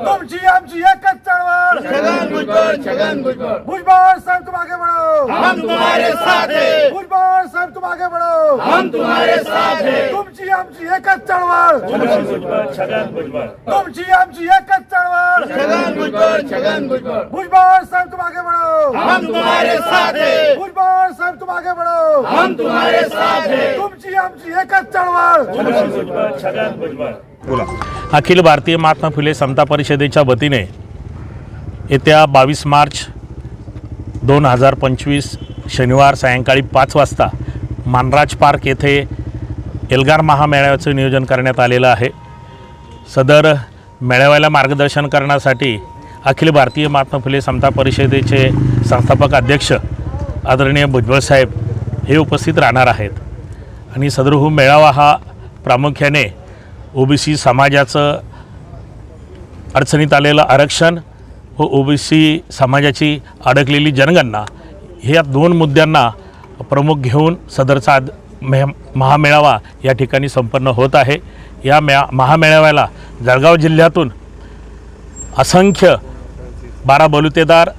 तुमची आमची एकच चळवळ. छगन भुजबळ छगन भुजबळ. भुजबळ साहेब तुम आगे बढ़ो हम तुम्हारे साथ हैं. भुजबळ साहेब तुम आगे बढ़ो हम तुम्हारे साथ हैं. तुमची आमची एकच चळवळ. छगन भुजबळ छगन भुजबळ. तुमची आमची एकच चळवळ. छगन भुजबळ छगन भुजबळ. भुजबळ साहेब तुम आगे बढ़ो हम तुम्हारे साथ हैं. भुजबळ साहेब तुम आगे बढ़ो हम तुम्हारे साथ हैं. तुमची आमची एकच चळवळ. छगन भुजबळ छगन भुजबळ. बोला. अखिल भारतीय महात्मा फुले समता परिषदेच्या वतीने येत्या बावीस मार्च दोन हजार पंचवीस शनिवार सायंकाळी पाच वाजता मानराज पार्क येथे एल्गार महामेळाव्याचं नियोजन करण्यात आलेलं आहे. सदर मेळाव्याला मार्गदर्शन करण्यासाठी अखिल भारतीय महात्मा फुले समता परिषदेचे संस्थापक अध्यक्ष आदरणीय भुजबळ साहेब हे उपस्थित राहणार आहेत. आणि सदरहू हो मेळावा हा प्रामुख्याने ओबीसी समाजाचं अडचणीत आलेलं आरक्षण व ओबीसी समाजाची अडकलेली जनगणना ह्या दोन मुद्द्यांना प्रमुख घेऊन सदरचा मे महामेळावा या ठिकाणी संपन्न होत आहे. या म्या महामेळाव्याला जळगाव जिल्ह्यातून असंख्य बारा बलुतेदार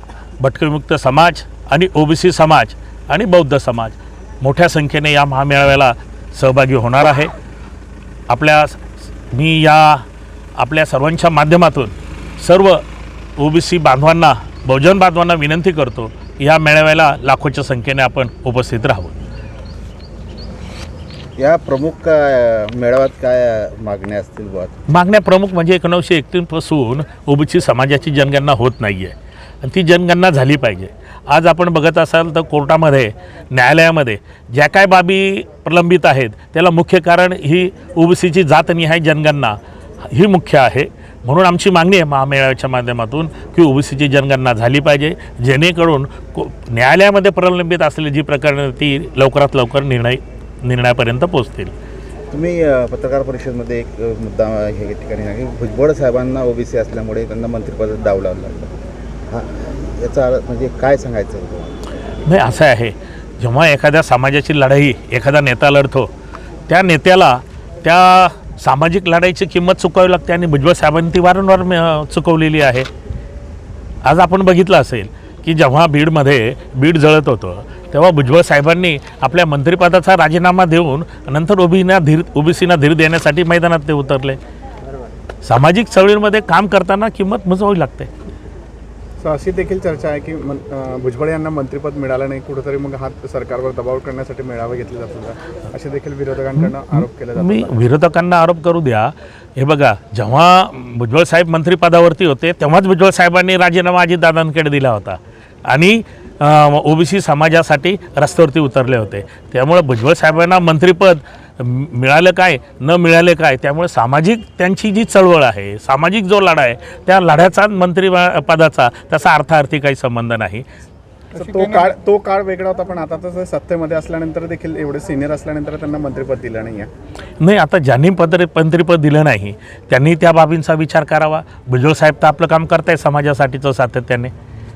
भटकमुक्त समाज आणि ओबीसी समाज आणि बौद्ध समाज मोठ्या संख्येने या महामेळाव्याला सहभागी होणार आहे. आपल्या मी या आपल्या सर्वांच्या माध्यमातून सर्व ओबीसी बांधवांना बहुजन बांधवांना विनंती करतो या मेळाव्याला लाखोच्या संख्येने आपण उपस्थित राहू या प्रमुख मेळाव्यात काय मागण्या असतील बुवा? मागण्या प्रमुख म्हणजे एकोणीसशे एकतीसपासून ओबीसी समाजाची जनगणना होत नाही आहे आणि ती जनगणना झाली पाहिजे. आज आपण बघत असाल तर कोर्टामध्ये न्यायालयामध्ये ज्या काय बाबी प्रलंबित आहेत त्याला मुख्य कारण ही ओबीसीची जातनिहाय जनगणना ही मुख्य आहे. म्हणून आमची मागणी आहे महामेळाव्याच्या माध्यमातून की ओबीसीची जनगणना झाली पाहिजे जेणेकरून को न्यायालयामध्ये प्रलंबित असलेली जी प्रकरणं ती लवकरात लवकर निर्णय निर्णयापर्यंत पोचतील तुम्ही पत्रकार परिषदेमध्ये एक मुद्दा हे ठिकाणी भुजबळ साहेबांना ओबीसी असल्यामुळे त्यांना मंत्रिपद डाव लागला. हां हा याचा म्हणजे काय सांगायचं? नाही असं आहे. जेव्हा एखाद्या समाजाची लढाई एखादा नेता लढतो त्या नेत्याला त्या सामाजिक लढाईची किंमत चुकावी लागते आणि भुजबळ साहेबांनी ती वारंवार चुकवलेली आहे. आज आपण बघितलं असेल की जेव्हा बीडमध्ये बीड जळत होतं तेव्हा भुजबळ साहेबांनी आपल्या मंत्रिपदाचा राजीनामा देऊन नंतर ओबीना धीर ओबीसीना धीर देण्यासाठी मैदानात ते उतरले. सामाजिक चळवळीमध्ये काम करताना किंमत मुजवावी लागते. सो अशी देखील चर्चा आहे की भुजबळ यांना मंत्रिपद मिळालं नाही कुठेतरी मग हा सरकारवर दबाव करण्यासाठी मेळावे घेतले जातात का? असे देखील विरोधकांकडनं आरोप केले मी जातात विरोधकांना आरोप करू द्या. हे बघा जेव्हा भुजबळ साहेब मंत्रिपदावरती होते तेव्हाच भुजबळ साहेबांनी राजीनामा अजितदादांकडे दिला होता. आणि ओबीसी समाजासाठी रस्त्यावरती उतरले होते. त्यामुळे भुजबळ साहेबांना मंत्रिपद म- मिळालं काय न मिळाले काय त्यामुळे सामाजिक त्यांची जी चळवळ आहे सामाजिक जो लढा आहे त्या लढ्याचा मंत्री पदाचा त्याचा अर्थार्थी काही संबंध नाही. तो काळ तो काळ वेगळा होता पण आता तसं सत्तेमध्ये असल्यानंतर देखील एवढे सिनियर असल्यानंतर त्यांना मंत्रिपद दिलं नाही आहे नाही आता ज्यांनी पत्र मंत्रिपद दिलं नाही त्यांनी त्या बाबींचा विचार करावा. भुजबळ साहेब तर आपलं काम करताय समाजासाठीचं सातत्याने.